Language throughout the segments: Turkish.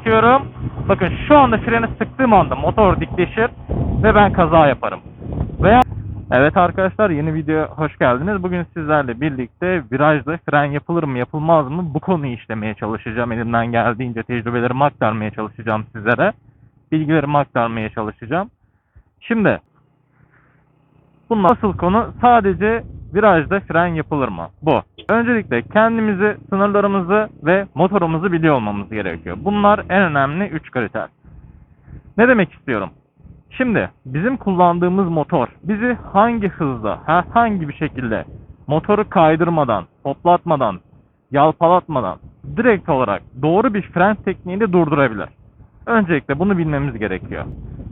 bırakıyorum. Bakın şu anda freni sıktığım anda motor dikleşir ve ben kaza yaparım. Veya Evet arkadaşlar yeni videoya hoş geldiniz. Bugün sizlerle birlikte virajda fren yapılır mı yapılmaz mı bu konuyu işlemeye çalışacağım. Elimden geldiğince tecrübelerimi aktarmaya çalışacağım sizlere. Bilgilerimi aktarmaya çalışacağım. Şimdi bunun asıl konu sadece virajda fren yapılır mı? Bu. Öncelikle kendimizi, sınırlarımızı ve motorumuzu biliyor olmamız gerekiyor. Bunlar en önemli 3 kriter. Ne demek istiyorum? Şimdi bizim kullandığımız motor bizi hangi hızda, herhangi bir şekilde motoru kaydırmadan, hoplatmadan, yalpalatmadan direkt olarak doğru bir fren tekniğiyle durdurabilir. Öncelikle bunu bilmemiz gerekiyor.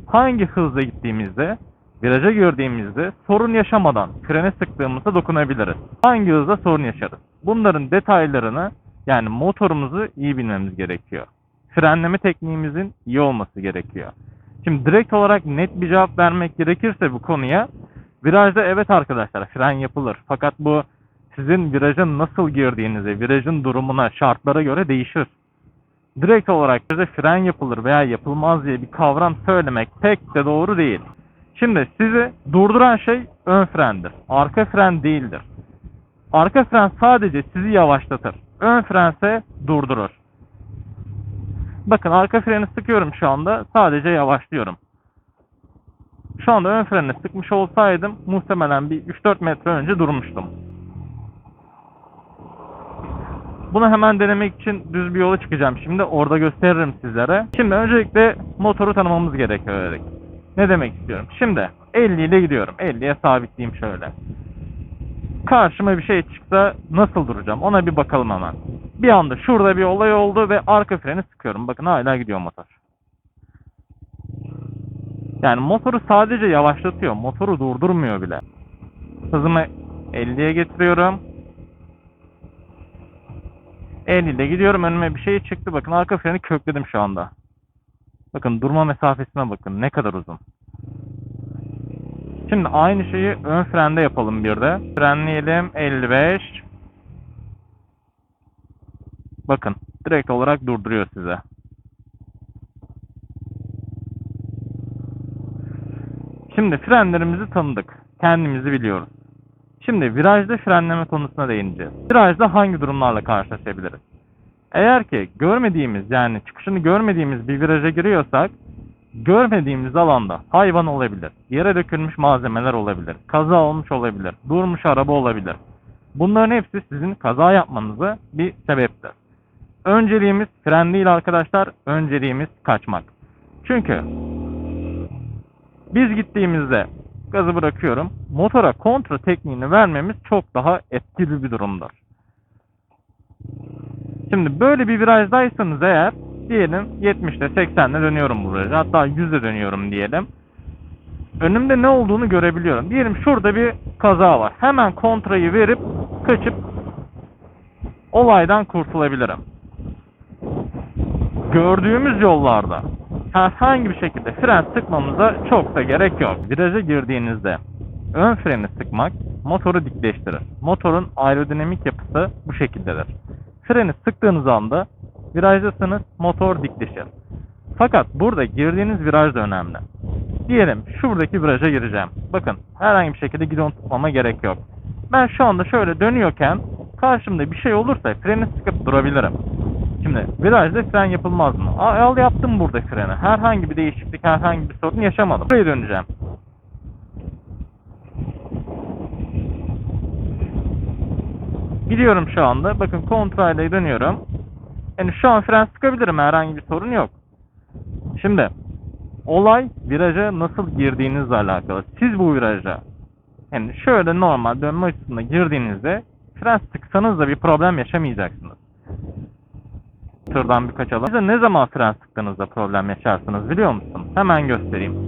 Hangi hızla gittiğimizde, viraja girdiğimizde sorun yaşamadan frene sıktığımızda dokunabiliriz. Hangi hızda sorun yaşarız? Bunların detaylarını yani motorumuzu iyi bilmemiz gerekiyor. Frenleme tekniğimizin iyi olması gerekiyor. Şimdi direkt olarak net bir cevap vermek gerekirse bu konuya virajda evet arkadaşlar fren yapılır. Fakat bu sizin viraja nasıl girdiğinize, virajın durumuna, şartlara göre değişir. Direkt olarak bize fren yapılır veya yapılmaz diye bir kavram söylemek pek de doğru değil. Şimdi sizi durduran şey ön frendir. Arka fren değildir. Arka fren sadece sizi yavaşlatır. Ön frense durdurur. Bakın arka freni sıkıyorum şu anda. Sadece yavaşlıyorum. Şu anda ön freni sıkmış olsaydım muhtemelen bir 3-4 metre önce durmuştum. Bunu hemen denemek için düz bir yola çıkacağım şimdi. Orada gösteririm sizlere. Şimdi öncelikle motoru tanımamız gerekiyor. Ne demek istiyorum? Şimdi 50 ile gidiyorum. 50'ye sabitleyeyim şöyle. Karşıma bir şey çıksa nasıl duracağım? Ona bir bakalım hemen. Bir anda şurada bir olay oldu ve arka freni sıkıyorum. Bakın hala gidiyor motor. Yani motoru sadece yavaşlatıyor. Motoru durdurmuyor bile. Hızımı 50'ye getiriyorum. 50 ile gidiyorum. Önüme bir şey çıktı. Bakın arka freni kökledim şu anda. Bakın durma mesafesine bakın. Ne kadar uzun. Şimdi aynı şeyi ön frende yapalım bir de. Frenleyelim 55. Bakın direkt olarak durduruyor size. Şimdi frenlerimizi tanıdık. Kendimizi biliyoruz. Şimdi virajda frenleme konusuna değineceğiz. Virajda hangi durumlarla karşılaşabiliriz? Eğer ki görmediğimiz yani çıkışını görmediğimiz bir viraja giriyorsak görmediğimiz alanda hayvan olabilir, yere dökülmüş malzemeler olabilir, kaza olmuş olabilir, durmuş araba olabilir. Bunların hepsi sizin kaza yapmanıza bir sebeptir. Önceliğimiz fren değil arkadaşlar, önceliğimiz kaçmak. Çünkü biz gittiğimizde gazı bırakıyorum, motora kontra tekniğini vermemiz çok daha etkili bir durumdur. Şimdi böyle bir virajdaysanız eğer diyelim 70'te 80'de dönüyorum bu viraja hatta 100'de dönüyorum diyelim. Önümde ne olduğunu görebiliyorum. Diyelim şurada bir kaza var. Hemen kontrayı verip kaçıp olaydan kurtulabilirim. Gördüğümüz yollarda herhangi bir şekilde fren sıkmamıza çok da gerek yok. Viraja girdiğinizde ön freni sıkmak motoru dikleştirir. Motorun aerodinamik yapısı bu şekildedir. Freni sıktığınız anda virajdasınız motor dikleşir. Fakat burada girdiğiniz viraj da önemli. Diyelim şuradaki viraja gireceğim. Bakın herhangi bir şekilde gidon tutmama gerek yok. Ben şu anda şöyle dönüyorken karşımda bir şey olursa freni sıkıp durabilirim. Şimdi virajda fren yapılmaz mı? Al yaptım burada freni. Herhangi bir değişiklik, herhangi bir sorun yaşamadım. Buraya döneceğim. Gidiyorum şu anda. Bakın kontrayla dönüyorum. Yani şu an fren sıkabilirim. Herhangi bir sorun yok. Şimdi olay viraja nasıl girdiğinizle alakalı. Siz bu viraja yani şöyle normal dönme açısında girdiğinizde fren sıksanız da bir problem yaşamayacaksınız. Şuradan bir kaçalım. Size ne zaman fren sıktığınızda problem yaşarsınız biliyor musun? Hemen göstereyim.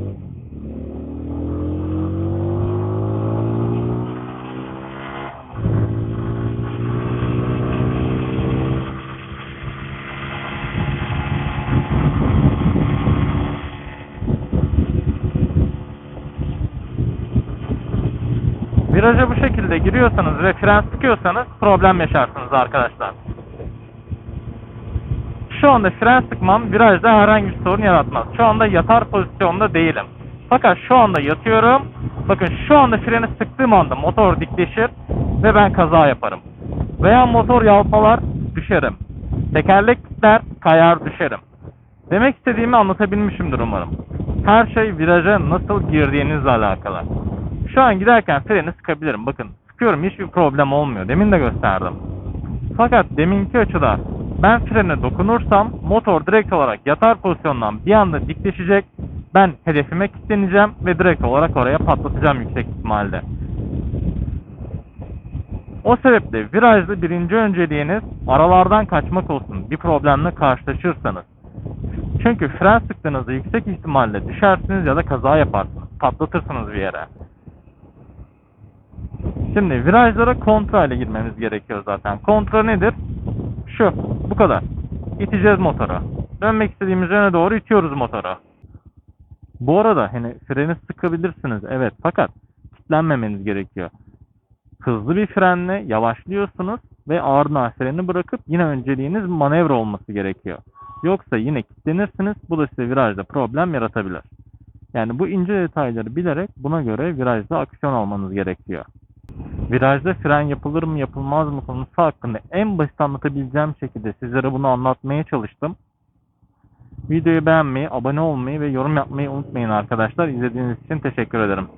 Viraja bu şekilde giriyorsanız ve fren sıkıyorsanız problem yaşarsınız arkadaşlar. şu anda fren sıkmam virajda herhangi bir sorun yaratmaz. Şu anda yatar pozisyonda değilim. Fakat şu anda yatıyorum. Bakın şu anda freni sıktığım anda motor dikleşir ve ben kaza yaparım. Veya motor yalpalar düşerim. Tekerlek kilitler kayar düşerim. Demek istediğimi anlatabilmişimdir umarım. Her şey viraja nasıl girdiğinizle alakalı. Şu an giderken freni sıkabilirim. Bakın sıkıyorum hiçbir problem olmuyor. Demin de gösterdim. Fakat deminki açıda ben frene dokunursam motor direkt olarak yatar pozisyondan bir anda dikleşecek. Ben hedefime kilitleneceğim ve direkt olarak oraya patlatacağım yüksek ihtimalle. O sebeple virajlı birinci önceliğiniz aralardan kaçmak olsun bir problemle karşılaşırsanız. Çünkü fren sıktığınızda yüksek ihtimalle düşersiniz ya da kaza yaparsınız. Patlatırsınız bir yere. Şimdi virajlara kontra ile girmemiz gerekiyor zaten. Kontra nedir? Şu, bu kadar. İteceğiz motoru. Dönmek istediğimiz yöne doğru itiyoruz motoru. Bu arada hani freni sıkabilirsiniz evet fakat kilitlenmemeniz gerekiyor. Hızlı bir frenle yavaşlıyorsunuz ve ardından freni bırakıp yine önceliğiniz manevra olması gerekiyor. Yoksa yine kilitlenirsiniz. Bu da size virajda problem yaratabilir. Yani bu ince detayları bilerek buna göre virajda aksiyon almanız gerekiyor. Virajda fren yapılır mı yapılmaz mı konusu hakkında en basit anlatabileceğim şekilde sizlere bunu anlatmaya çalıştım. Videoyu beğenmeyi, abone olmayı ve yorum yapmayı unutmayın arkadaşlar. İzlediğiniz için teşekkür ederim.